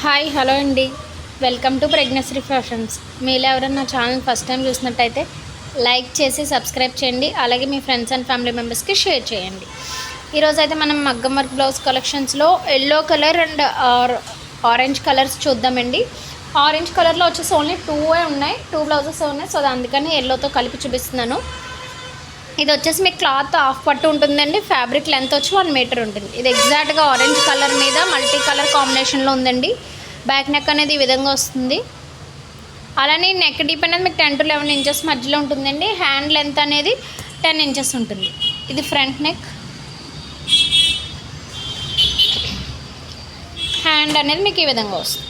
Hi hello అండి. Welcome to pregnancy fashions. మీలో ఎవరైనా నా ఛానల్ ఫస్ట్ టైం చూసినట్టయితే లైక్ చేసి సబ్స్క్రైబ్ చేయండి. అలాగే మీ ఫ్రెండ్స్ అండ్ ఫ్యామిలీ మెంబర్స్కి షేర్ చేయండి. ఈరోజు అయితే మనం మగ్గం వర్క్ బ్లౌజ్ కలెక్షన్స్లో yellow colour and orange colours చూద్దామండి. ఆరెంజ్ కలర్లో వచ్చేసి ఓన్లీ టూ ఉన్నాయి. టూ బ్లౌజెస్ ఉన్నాయి. సో అందుకని ఎల్లోతో కలిపి చూపిస్తున్నాను. ఇది వచ్చేసి మీకు క్లాత్ హాఫ్ పట్టు ఉంటుందండి. ఫ్యాబ్రిక్ లెంత్ వచ్చి వన్ మీటర్ ఉంటుంది. ఇది ఎగ్జాక్ట్గా ఆరెంజ్ కలర్ మీద మల్టీ కలర్ కాంబినేషన్లో ఉందండి. బ్యాక్ నెక్ అనేది ఈ విధంగా వస్తుంది. అలానే నెక్ డీప్ అనేది మీకు టెన్ టు లెవెన్ ఇంచెస్ మధ్యలో ఉంటుందండి. హ్యాండ్ లెంత్ అనేది టెన్ ఇంచెస్ ఉంటుంది. ఇది ఫ్రంట్ నెక్. హ్యాండ్ అనేది మీకు ఈ విధంగా వస్తుంది.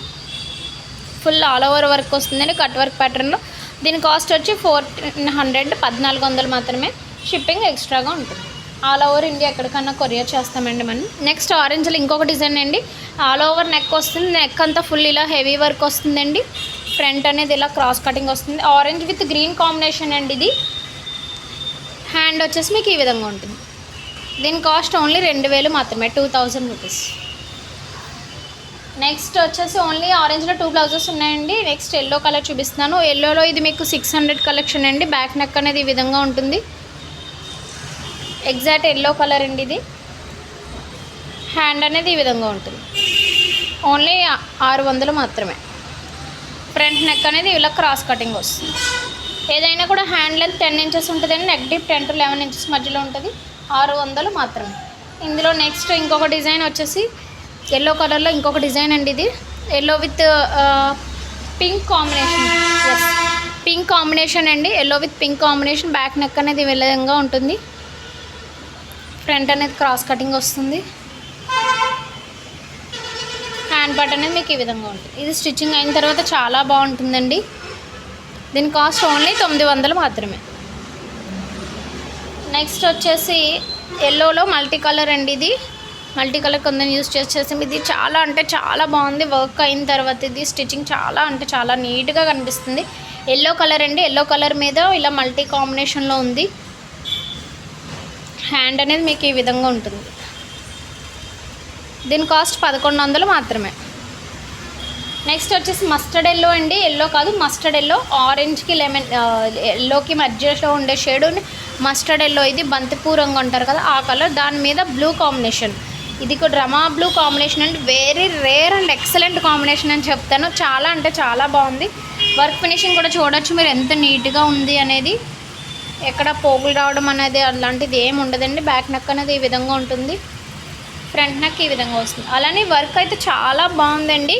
ఫుల్ ఆల్ ఓవర్ వర్క్ వస్తుందండి. కట్ వర్క్ ప్యాటర్న్లో. దీని కాస్ట్ వచ్చి ఫోర్టీన్ హండ్రెడ్ పద్నాలుగు వందలు మాత్రమే. షిప్పింగ్ ఎక్స్ట్రాగా ఉంటుంది. ఆల్ ఓవర్ ఇండియా ఎక్కడికన్నా కొరియర్ చేస్తామండి మనం. నెక్స్ట్ ఆరెంజ్లో ఇంకొక డిజైన్ అండి. ఆల్ ఓవర్ నెక్ వస్తుంది. నెక్ అంతా ఫుల్ ఇలా హెవీ వర్క్ వస్తుందండి. ఫ్రంట్ అనేది ఇలా క్రాస్ కటింగ్ వస్తుంది. ఆరెంజ్ విత్ గ్రీన్ కాంబినేషన్ అండి ఇది. హ్యాండ్ వచ్చేసి మీకు ఈ విధంగా ఉంటుంది. దీని కాస్ట్ ఓన్లీ రెండు వేలు మాత్రమే టూ థౌజండ్ రూపీస్. నెక్స్ట్ వచ్చేసి ఓన్లీ ఆరెంజ్లో టూ బ్లౌజెస్ ఉన్నాయండి. నెక్స్ట్ ఎల్లో కలర్ చూపిస్తున్నాను. ఎల్లోలో ఇది మీకు సిక్స్ హండ్రెడ్ కలెక్షన్ అండి. బ్యాక్ నెక్ అనేది ఈ విధంగా ఉంటుంది. ఎగ్జాక్ట్ ఎల్లో కలర్ అండి ఇది. హ్యాండ్ అనేది ఈ విధంగా ఉంటుంది. ఓన్లీ ఆరు వందలు మాత్రమే. ఫ్రంట్ నెక్ అనేది ఇలా క్రాస్ కటింగ్ వస్తుంది. ఏదైనా కూడా హ్యాండ్ లెంత్ టెన్ ఇంచెస్ ఉంటుందండి. Neck deep ten to eleven inches మధ్యలో ఉంటుంది. ఆరు వందలు మాత్రమే. ఇందులో నెక్స్ట్ ఇంకొక డిజైన్ వచ్చేసి ఎల్లో కలర్లో ఇంకొక డిజైన్ అండి ఇది. Yellow with pink combination pink combination అండి. Yellow with pink combination back neck అనేది విధంగా ఉంటుంది. ఫ్రంట్ అనేది క్రాస్ కటింగ్ వస్తుంది. హ్యాండ్ పార్ట్ అనేది మీకు ఈ విధంగా ఉంటుంది. ఇది స్టిచ్చింగ్ అయిన తర్వాత చాలా బాగుంటుందండి. దీని కాస్ట్ ఓన్లీ తొమ్మిది వందలు మాత్రమే. నెక్స్ట్ వచ్చేసి ఎల్లోలో మల్టీ కలర్ అండి ఇది. మల్టీ కలర్ కొందరు యూజ్ చేసేసి ఇది చాలా అంటే చాలా బాగుంది. వర్క్ అయిన తర్వాత ఇది స్టిచ్చింగ్ చాలా అంటే చాలా నీట్గా కనిపిస్తుంది. ఎల్లో కలర్ అండి. ఎల్లో కలర్ మీద ఇలా మల్టీ కాంబినేషన్లో ఉంది. హ్యాండ్ అనేది మీకు ఈ విధంగా ఉంటుంది. దీని కాస్ట్ పదకొండు వందలు మాత్రమే. నెక్స్ట్ వచ్చేసి మస్టర్డ్ ఎల్లో అండి. ఎల్లో కాదు మస్టర్డ్ ఎల్లో. ఆరెంజ్కి లెమన్ ఎల్లోకి మధ్యలో ఉండే షేడ్ మస్టర్డ్ ఎల్లో. ఇది బంతిపూ రంగు అంటారు కదా ఆ కలర్. దాని మీద బ్లూ కాంబినేషన్. ఇది కూడా రమా blue combination and very rare and excellent combination అని చెప్తాను. చాలా అంటే చాలా బాగుంది. వర్క్ ఫినిషింగ్ కూడా చూడొచ్చు. మీరు ఎంత నీట్గా ఉంది అనేది ఎక్కడ పోగులు రావడం అనేది అలాంటిది ఏమి ఉండదండి. బ్యాక్ నెక్ అనేది ఈ విధంగా ఉంటుంది. ఫ్రంట్ నెక్ ఈ విధంగా వస్తుంది. అలానే వర్క్ అయితే చాలా బాగుందండి.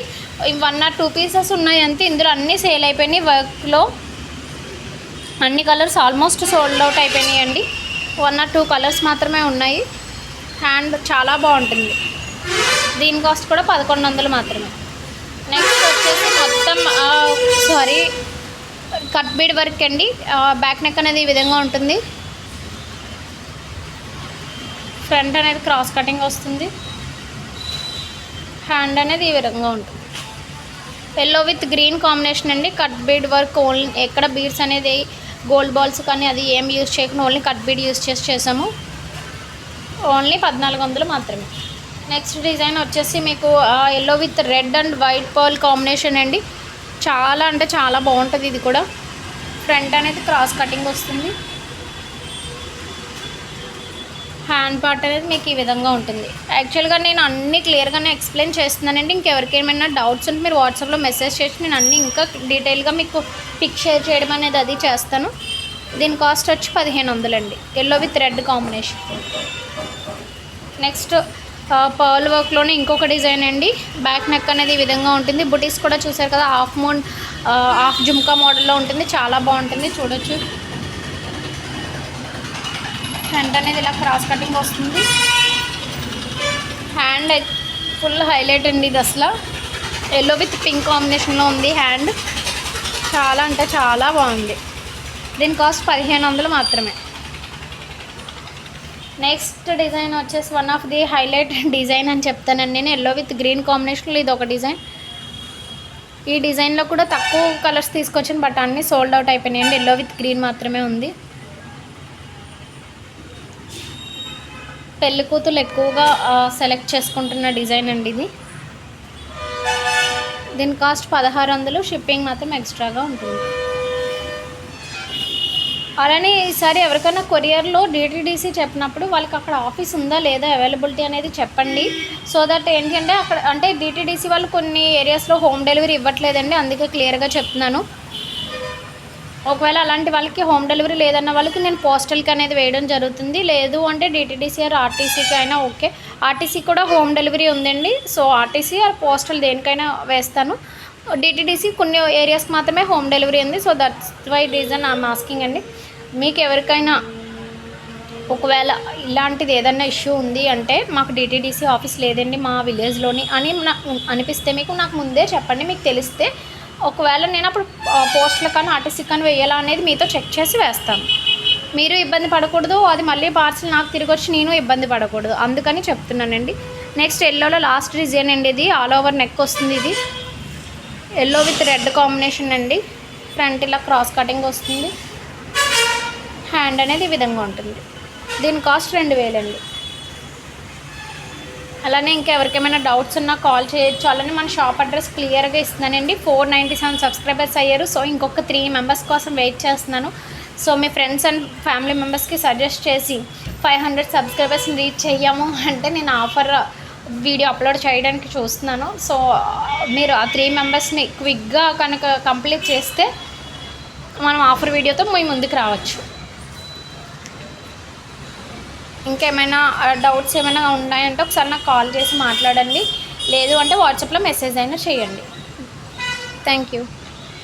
వన్ ఆర్ టూ పీసెస్ ఉన్నాయి అంతే. ఇందులో అన్నీ సేల్ అయిపోయినాయి. వర్క్లో అన్ని కలర్స్ ఆల్మోస్ట్ సోల్డ్ అవుట్ అయిపోయినాయి అండి. వన్ ఆర్ టూ కలర్స్ మాత్రమే ఉన్నాయి. హ్యాండ్ చాలా బాగుంటుంది. దీని కాస్ట్ కూడా పదకొండు వందలు మాత్రమే. నెక్స్ట్ వచ్చేసి మొత్తం సారీ కట్ బీడ్ వర్క్ అండి. బ్యాక్ నెక్ అనేది ఈ విధంగా ఉంటుంది. ఫ్రంట్ అనేది క్రాస్ కటింగ్ వస్తుంది. హ్యాండ్ అనేది ఈ విధంగా ఉంటుంది. ఎల్లో విత్ గ్రీన్ కాంబినేషన్ అండి. కట్ బీడ్ వర్క్ ఓన్లీ ఎక్కడ బీడ్స్ అనేది గోల్డ్ బాల్స్ కానీ అది ఏం యూజ్ చేయకుండా ఓన్లీ కట్ బీడ్ యూజ్ చేసి చేసాము. ఓన్లీ పద్నాలుగు వందలు మాత్రమే. నెక్స్ట్ డిజైన్ వచ్చేసి మీకు yellow with red and white pearl combination అండి. చాలా అంటే చాలా బాగుంటుంది ఇది కూడా. ఫ్రంట్ అనేది క్రాస్ కటింగ్ వస్తుంది. హ్యాండ్ పార్ట్ అనేది మీకు ఈ విధంగా ఉంటుంది. యాక్చువల్గా నేను అన్నీ క్లియర్గానే ఎక్స్ప్లెయిన్ చేస్తున్నానండి. ఇంకెవరికేమైనా డౌట్స్ ఉంటే మీరు వాట్సాప్లో మెసేజ్ చేసి నేను అన్నీ ఇంకా డీటెయిల్గా మీకు పిక్ షేర్ చేయడం అనేది అది చేస్తాను. దీని కాస్ట్ వచ్చి పదిహేను వందలండి. Yellow with red combination next pearl వర్క్లోనే ఇంకొక డిజైన్ అండి. బ్యాక్ నెక్ అనేది ఈ విధంగా ఉంటుంది. బుటీస్ కూడా చూసారు కదా హాఫ్ మూన్ హాఫ్ జుమ్కా మోడల్లో ఉంటుంది. చాలా బాగుంటుంది. చూడొచ్చు. ఫ్రంట్ అనేది ఇలా క్రాస్ కటింగ్ వస్తుంది. హ్యాండ్ ఫుల్ హైలైట్ అండి ఇది అసలు. ఎల్లో విత్ పింక్ కాంబినేషన్లో ఉంది హ్యాండ్ చాలా అంటే చాలా బాగుంది. దీని కాస్ట్ పదిహేను వందలు మాత్రమే. నెక్స్ట్ డిజైన్ వచ్చేసి one of the highlight design అని చెప్తానండి నేను. ఎల్లో విత్ గ్రీన్ కాంబినేషన్లో ఇది ఒక డిజైన్ ఈ డిజైన్లో కూడా తక్కువ కలర్స్ తీసుకొచ్చాను బట్ అన్నీ సోల్డ్ అవుట్ అయిపోయినాయండి. ఎల్లో విత్ గ్రీన్ మాత్రమే ఉంది. పెళ్ళి కూతులు ఎక్కువగా సెలెక్ట్ చేసుకుంటున్న డిజైన్ అండి ఇది. దీని కాస్ట్ పదహారు వందలు షిప్పింగ్ మాత్రం ఎక్స్ట్రాగా ఉంటుంది. అలానే ఈసారి ఎవరికైనా కొరియర్లో డిటీడీసీ చెప్పినప్పుడు వాళ్ళకి అక్కడ ఆఫీస్ ఉందా లేదా అవైలబిలిటీ అనేది చెప్పండి. సో దట్ ఏంటంటే అక్కడ అంటే డిటీడీసీ వాళ్ళు కొన్ని ఏరియాస్లో హోమ్ డెలివరీ ఇవ్వట్లేదండి అందుకే క్లియర్గా చెప్తున్నాను. ఒకవేళ అలాంటి వాళ్ళకి హోమ్ డెలివరీ లేదన్న వాళ్ళకి నేను పోస్టల్కి అనేది వేయడం జరుగుతుంది. లేదు అంటే డిటీడీసీ ఆర్ ఆర్టీసీకి అయినా ఓకే. ఆర్టీసీ కూడా హోమ్ డెలివరీ ఉందండి. సో ఆర్టీసీ ఆర్ పోస్టల్ దేనికైనా వేస్తాను. డిటీడీసీ కొన్ని ఏరియాస్కి మాత్రమే హోమ్ డెలివరీ ఉంది. So that's why reason I'm asking అండి. మీకు ఎవరికైనా ఒకవేళ ఇలాంటిది ఏదైనా ఇష్యూ ఉంది అంటే మాకు డిటీడీసీ ఆఫీస్ లేదండి మా విలేజ్లోని అని నాకు అనిపిస్తే మీకు నాకు ముందే చెప్పండి. మీకు తెలిస్తే ఒకవేళ నేను అప్పుడు పోస్టులు కానీ ఆర్టీసీ కానీ వేయాలా అనేది మీతో చెక్ చేసి వేస్తాను. మీరు ఇబ్బంది పడకూడదు అది మళ్ళీ పార్సల్ నాకు తిరిగి వచ్చి నేను ఇబ్బంది పడకూడదు. అందుకని చెప్తున్నానండి. నెక్స్ట్ ఎల్లోలో లాస్ట్ డిజైన్ అండి ఇది. ఆల్ ఓవర్ నెక్ వస్తుంది ఇది. ఎల్లో విత్ రెడ్ కాంబినేషన్ అండి. ఫ్రంట్ ఇలా క్రాస్ కటింగ్ వస్తుంది. హ్యాండ్ అనేది ఈ విధంగా ఉంటుంది. దీని కాస్ట్ రెండు వేలండి. అలానే ఇంకెవరికేమైనా డౌట్స్ ఉన్నా కాల్ చేయొచ్చు. అలానే మన షాప్ అడ్రస్ క్లియర్గా ఇస్తున్నానండి. ఫోర్ నైంటీ సెవెన్ సబ్స్క్రైబర్స్ అయ్యారు. సో ఇంకొక త్రీ మెంబర్స్ కోసం వెయిట్ చేస్తున్నాను. సో మీ ఫ్రెండ్స్ అండ్ ఫ్యామిలీ మెంబర్స్కి సజెస్ట్ చేసి ఫైవ్ హండ్రెడ్ సబ్స్క్రైబర్స్ని రీచ్ చెయ్యాము అంటే నేను ఆఫర్ వీడియో అప్లోడ్ చేయడానికి చూస్తున్నాను. సో మీరు ఆ త్రీ మెంబర్స్ని క్విక్గా కనుక కంప్లీట్ చేస్తే మనం ఆఫర్ వీడియోతో మీ ముందుకు రావచ్చు. ఇంకేమైనా డౌట్స్ ఏమైనా ఉన్నాయంటే ఒకసారి నాకు కాల్ చేసి మాట్లాడండి. లేదు అంటే వాట్సాప్లో మెసేజ్ అయినా చేయండి. Thank you